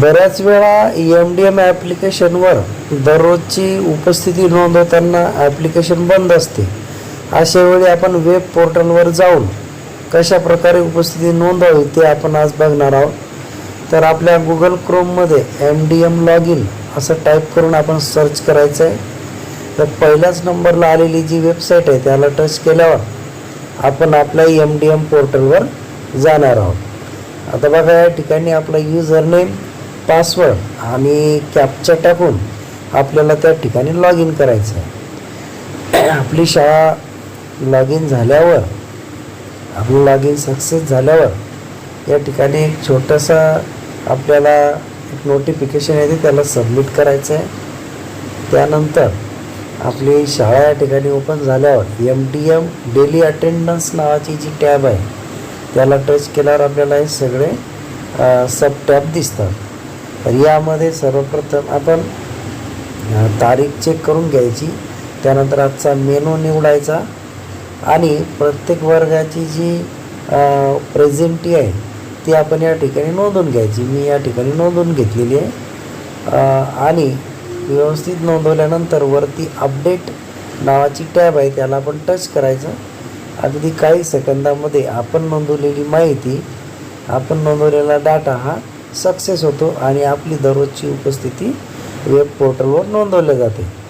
बऱ्याच वेळा M D M ॲप्लिकेशनवर दररोजची उपस्थिती नोंदवताना ॲप्लिकेशन बंद असते. अशा वेळी आपण वेब पोर्टलवर जाऊन कशा प्रकारे उपस्थिती नोंदवावी ते आपण आज बघणार आहोत. तर आपल्या Google क्रोममध्ये M D M log in असं टाईप करून आपण सर्च करायचं आहे तर पहिल्याच नंबरला आलेली जी वेबसाईट आहे त्याला टच केल्यावर आपण आपल्या एम डी एम पोर्टलवर जाणार आहोत. आता बघा या ठिकाणी आपला युजर नेम पासवर्ड आणि कॅपचा टाकून आपल्याला त्या ठिकाणी लॉग इन करायचं आहे. आपली शाळा लॉग इन झाल्यावर आपलं लॉग इन सक्सेस झाल्यावर या ठिकाणी एक छोटासा आपल्याला एक नोटिफिकेशन येते त्याला सबमिट करायचं आहे. त्यानंतर आपली शाळा या ठिकाणी ओपन झाल्यावर M D M daily attendance नावाची जी टॅब आहे त्याला टच केल्यावर आपल्याला हे सगळे सब टॅब दिसतात. तर यामध्ये सर्वप्रथम आपण तारीख चेक करून घ्यायची. त्यानंतर आजचा मेनू निवडायचा. आणि प्रत्येक वर्गाची जी प्रेझेंटी आहे ती आपण या ठिकाणी नोंदवून घ्यायची. मी या ठिकाणी नोंदवून घेतलेली आहे. आणि व्यवस्थित नोंदवल्यानंतर वरती अपडेट नावाची टॅब आहे त्याला आपण टच करायचं. अगदी काही सेकंदामध्ये आपण नोंदवलेली माहिती आपण नोंदवलेला डाटा हा सक्सेस होतो आणि आपली दररोजची उपस्थिती वेब पोर्टलवर नोंदवल्या जाते.